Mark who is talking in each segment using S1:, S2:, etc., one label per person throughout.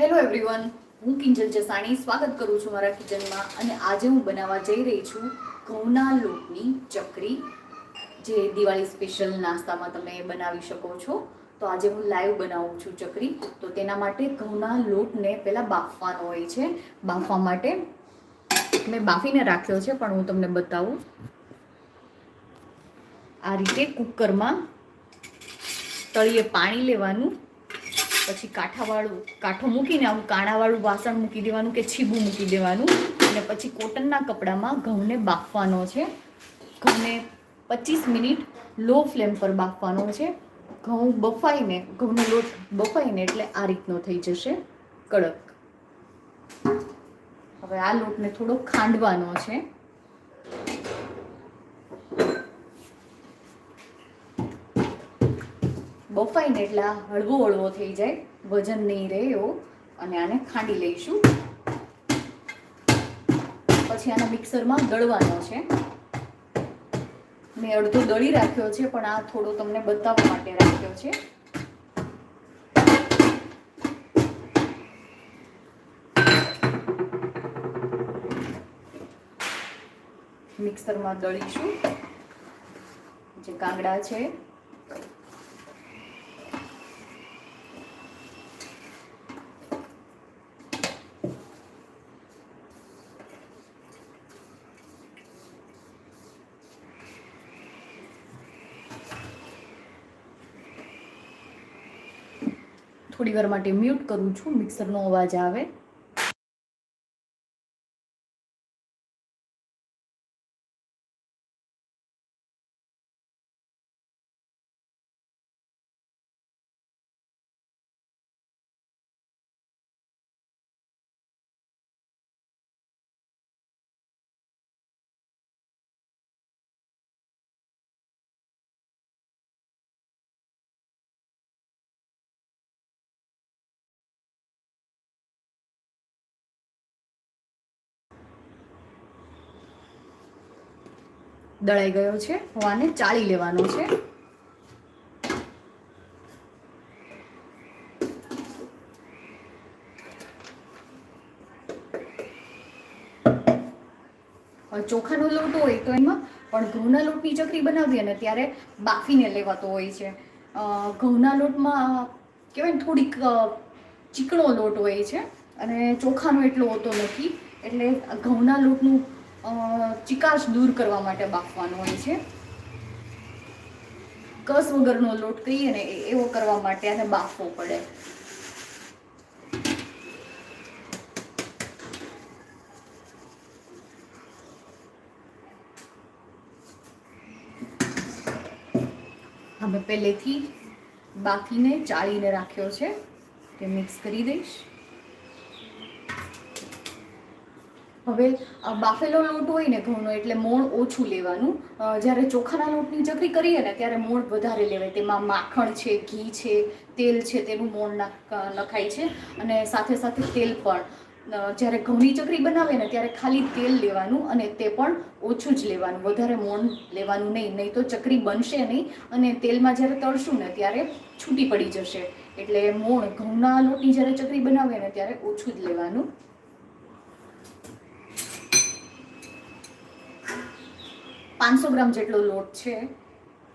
S1: Hello everyone હું કિંજલ જસાણી સ્વાગત કરું છું મારા કિચનમાં અને આજે હું બનાવવા જઈ રહી છું ઘઉંના લોટની ચકરી, જે દિવાળી સ્પેશિયલ નાસ્તામાં તમે બનાવી શકો છો. તો આજે હું લાઈવ બનાવું છું ચકરી. તો તેના માટે ઘઉંના લોટને પહેલાં બાફવાનો હોય છે. બાફવા માટે મેં બાફીને રાખ્યો છે, પણ હું તમને બતાવું. આ રીતે કુકરમાં તળીએ પાણી લેવાનું. પછી કાંઠાવાળું, કાંઠો મૂકીને આવું કાણાવાળું વાસણ મૂકી દેવાનું કે છીબું મૂકી દેવાનું. અને પછી કોટનના કપડામાં ઘઉંને બાફવાનો છે. ઘઉંને પચીસ મિનિટ લો ફ્લેમ પર બાફવાનો છે. ઘઉં બફાઈને, ઘઉંનો લોટ બફાઈને એટલે આ રીતનો થઈ જશે. કડક. હવે આ લોટને થોડો ખાંડવાનો છે. બફાઈને એટલે હળવો હળવો થઈ જાય. વજન નહીં રહે એવો. અને આને ખાંડી લઈશું. પછી આના મિક્સરમાં દળવાનો છે. મેં અડધો દળી રાખ્યો છે, પણ આ થોડો તમને બતાવવા માટે રાખ્યો છે. મિક્સરમાં દળીશું. જે કાંગડા છે થોડી વાર માટે મ્યુટ કરું છું મિક્સરનો અવાજ આવે. દળાઈ ગયો છે. હું આને ચાળી લેવાનો છે. ચોખાનો લોટ હોય તો એમાં પણ ઘઉંના લોટની ચકરી બનાવીએ ને ત્યારે બાફીને લેવાતો હોય છે. ઘઉંના લોટમાં કહેવાય ને થોડીક ચીકણો લોટ હોય છે. અને ચોખાનો એટલો હોતો નથી. એટલે ઘઉંના લોટનું ચિકાશ દૂર કરવા માટે બાફવાનો હોય છે. કસ વગરનો લોટ કહીએ ને એવો કરવા માટે આને બાફવો પડે. અમે પહેલેથી બાફીને ચાળીને રાખ્યો છે. તે મિક્સ કરી દઈશ. હવે બાફેલો લોટ હોય ને ઘઉંનો, એટલે મોણ ઓછું લેવાનું. જ્યારે ચોખાના લોટની ચકરી કરીએ ને, ત્યારે મોણ વધારે લેવાય. તેમાં માખણ છે, ઘી છે, તેલ છે, તેનું મોણ નાખ નખાય છે. અને સાથે સાથે તેલ પણ. જ્યારે ઘઉંની ચકરી બનાવે ને, ત્યારે ખાલી તેલ લેવાનું અને તે પણ ઓછું જ લેવાનું. વધારે મોણ લેવાનું નહીં નહીં તો ચકરી બનશે નહીં. અને તેલમાં જ્યારે તળશું ને, ત્યારે છૂટી પડી જશે. એટલે મોણ ઘઉંના લોટની જ્યારે ચકરી બનાવે ને, ત્યારે ઓછું જ લેવાનું. પાંચસો ગ્રામ જેટલો લોટ છે.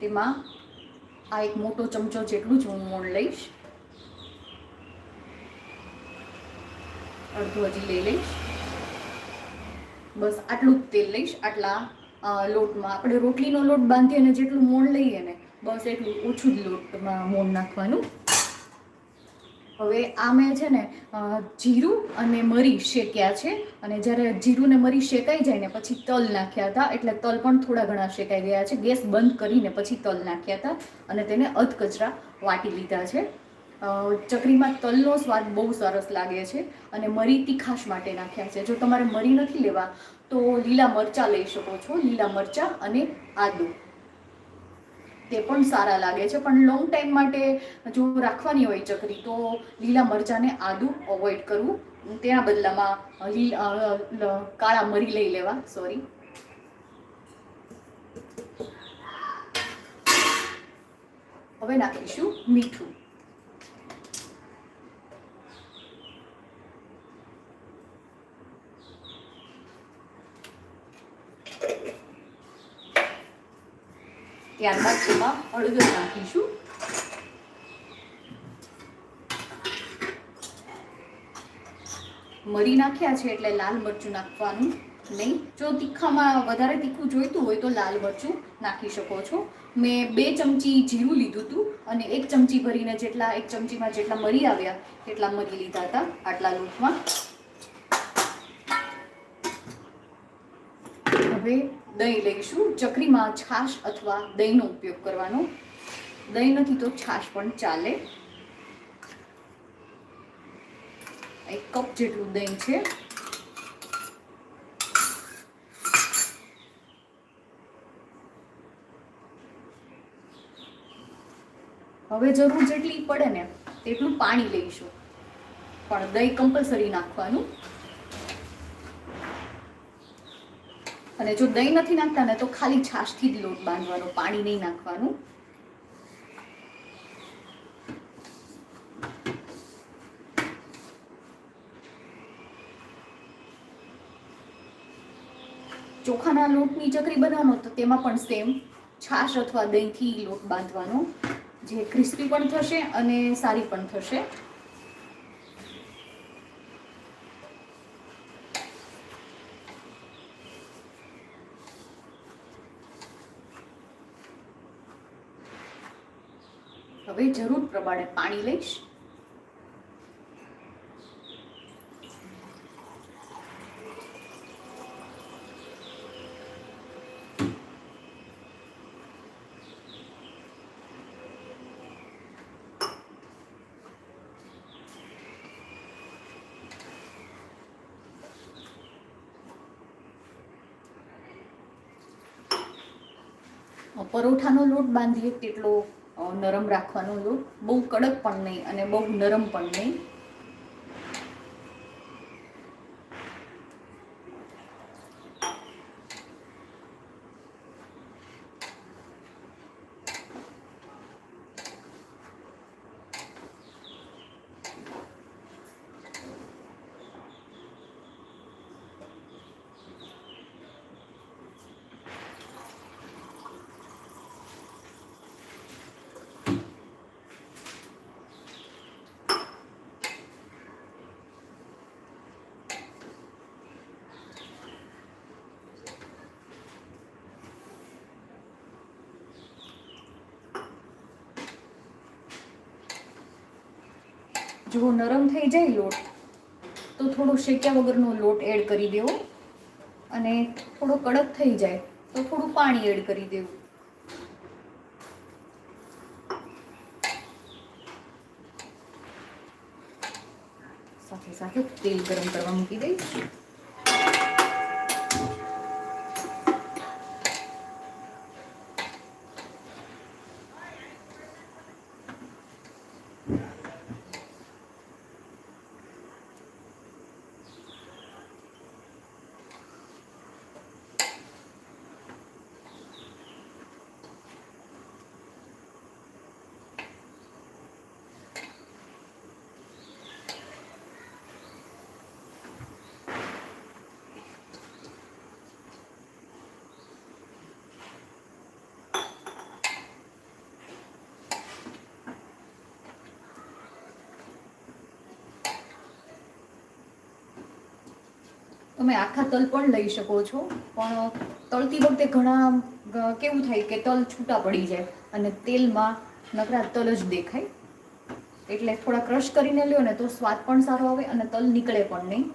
S1: તેમાં આ એક મોટો ચમચો જેટલું જ હું મોણ લઈશ. અડધું હજી લઈ લઈશ. બસ આટલું જ તેલ લઈશ. આટલા લોટમાં. આપણે રોટલીનો લોટ બાંધીએ અને જેટલું મોણ લઈએ ને, બસ એટલું ઓછું જ લોટમાં મોણ નાખવાનું. હવે આ મેં છે ને જીરું અને મરી શેક્યા છે. અને જ્યારે જીરું ને મરી શેકાઈ જાય ને પછી તલ નાખ્યા હતા, એટલે તલ પણ થોડા ઘણા શેકાઈ ગયા છે. ગેસ બંધ કરીને પછી તલ નાખ્યા હતા અને તેને અધકચરા વાટી લીધા છે. ચકરીમાં તલનો સ્વાદ બહુ સરસ લાગે છે અને મરી તીખાશ માટે નાખ્યા છે. જો તમારે મરી નથી લેવા, તો લીલા મરચાં લઈ શકો છો. લીલા મરચાં અને આદુ. તે પણ સારા લાગે છે. પણ લોંગ ટાઈમ માટે જો રાખવાની હોય ચકરી, તો લીલા મરચાંને આદુ અવોઇડ કરવું. તેના બદલામાં કાળા મરી લઈ લેવા. સોરી હવે નાખીશું મીઠું. ત્યારબાદ તેમાં હળદર નાખીશું. મરી નાખ્યા છે એટલે લાલ મરચું નાખવાનું નહીં. જો તીખામાં વધારે તીખું જોઈતું હોય તો લાલ મરચું નાખી શકો છો. મેં બે ચમચી જીરું લીધું હતું અને એક ચમચી ભરીને જેટલા, એક ચમચીમાં જેટલા મરી આવ્યા એટલા મરી લીધા હતા આટલા લોટમાં. હવે દહીં લઈશું. ચકરીમાં છાશ અથવા દહીંનો ઉપયોગ કરવાનો. દહીં નથી તો છાશ પણ ચાલે. એક કપ જેટલું દહીં છે. હવે જરૂર જેટલી પડે ને તેટલું પાણી લઈશું. પણ દહીં કમ્પલસરી નાખવાનું. અને જો દહીં નથી નાખતા ને તો ખાલી છાશથી જ લોટ બાંધવાનો, પાણી નહીં નાખવાનું. ચોખાના લોટની ચકરી બનાવવાનો તો તેમાં પણ સેમ છાશ અથવા દહીંથી લોટ બાંધવાનો. જે ક્રિસ્પી પણ થશે અને સારી પણ થશે હવે જરૂર પ્રમાણે પાણી લઈશ. પરોઠાનો લોટ બાંધીએ તેટલો નરમ રાખવાનું લોટ બહુ કડક પણ નહીં અને બહુ નરમ પણ નહીં. જો નરમ થઈ જાય લોટ, તો થોડો શેક્યા વગરનો લોટ એડ કરી દેવો અને થોડો કડક થઈ જાય તો થોડું પાણી એડ કરી દેવું. સાથે સાથે તેલ ગરમ કરવા મૂકી દઈશ. તમે આખા તલ પણ લઈ શકો છો. પણ તળતી વખતે ઘણા કેવું થાય કે તલ છૂટા પડી જાય અને તેલમાં નકરા તલ જ દેખાય. એટલે થોડા ક્રશ કરીને લ્યો ને તો સ્વાદ પણ સારો આવે અને તલ નીકળે પણ નહીં.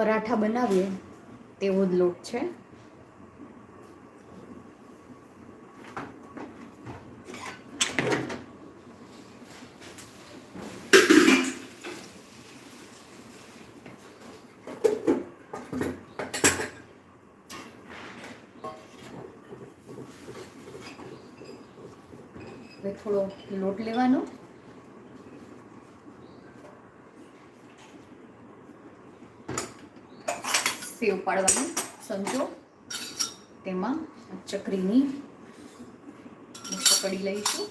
S1: પરાઠા બનાવીએ તેવો જ લોટ છે. હવે થોડો લોટ લેવાનો. સેવ પાડવાનો સંચો તેમાં ચકરીની પકડી લઈશું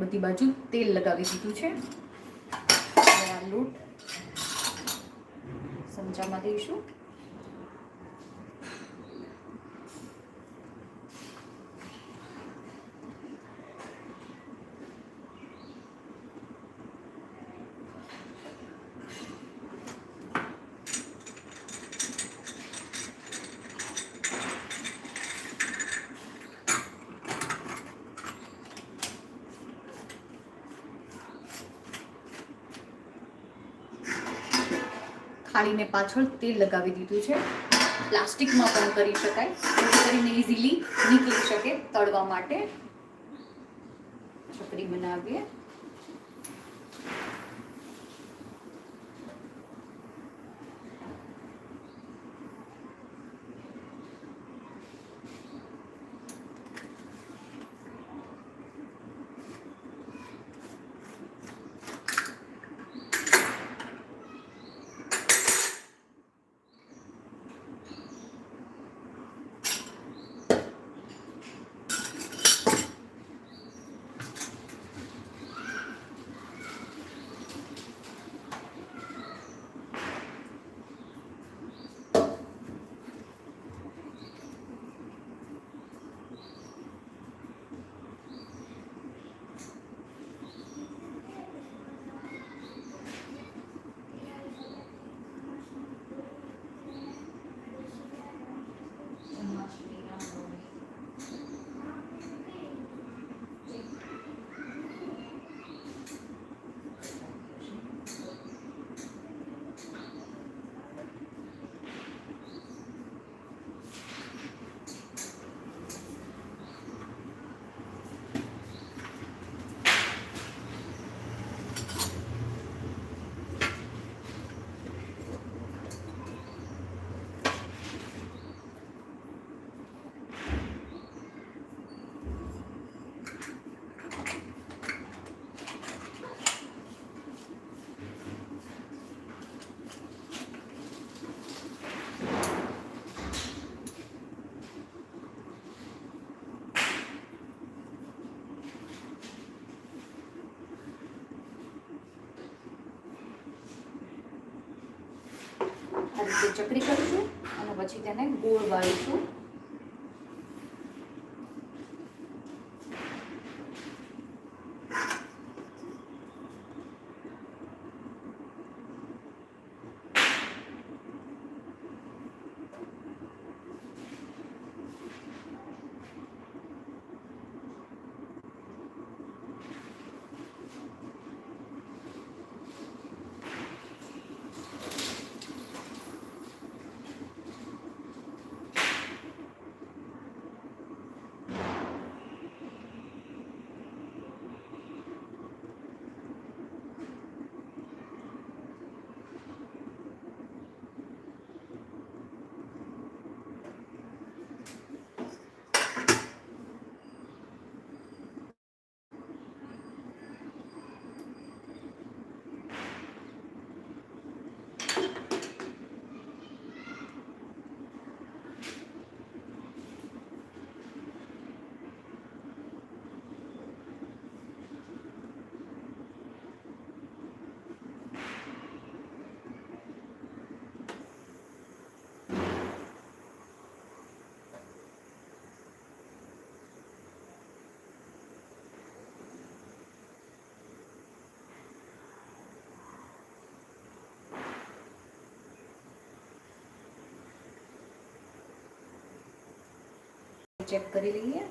S1: બધી બાજુ તેલ લગાવી દીધું છે. આ લોટ સંચામાં દઈશું. થાળીને પાછળ તેલ લગાવી દીધું છે. પ્લાસ્ટિકમાં પણ કરી શકાય. કરીને ઇઝીલી નીકળી શકે તળવા માટે. રીતે ચકરી કરીશું અને પછી તેને ગોળ વાળીશું ચેક કરી લઈએ.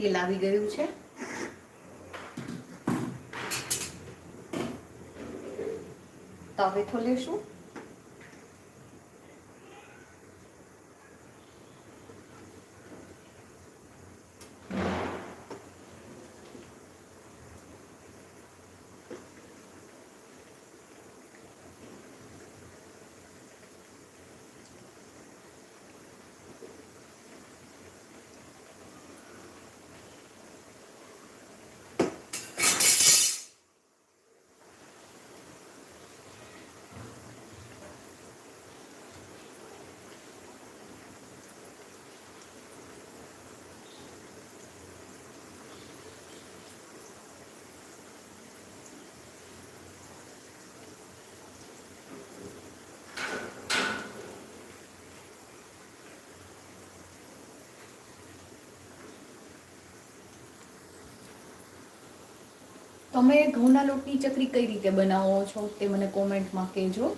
S1: તેલ આવી ગયું છે. તવેથો લેશું. તમે ઘઉંના લોટની ચકરી કઈ રીતે બનાવો છો તે મને કોમેન્ટમાં કહેજો.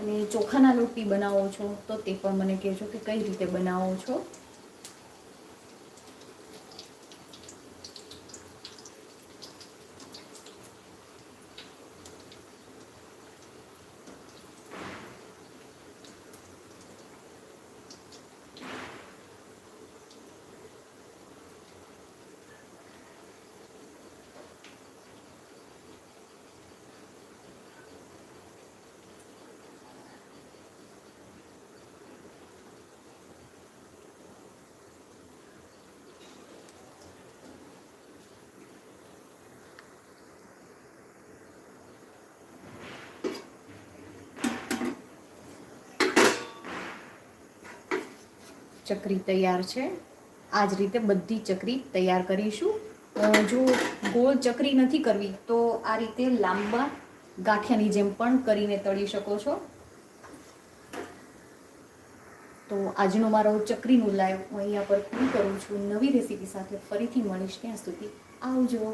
S1: અને ચોખાના લોટની બનાવો છો તો તે પણ મને કહેજો કે કઈ રીતે બનાવો છો. ચકરી તૈયાર છે. આ જ રીતે બધી ચકરી તૈયાર કરીશું. જો ગોળ ચકરી નથી કરવી, તો આ રીતે લાંબા ગાંઠિયાની જેમ પણ કરીને તળી શકો છો. તો આજનો મારો ચકરીનો લાઈવ હું અહીંયા પર પૂરી કરું છું. નવી રેસીપી સાથે ફરીથી મળીશ. ત્યાં સુધી આવજો.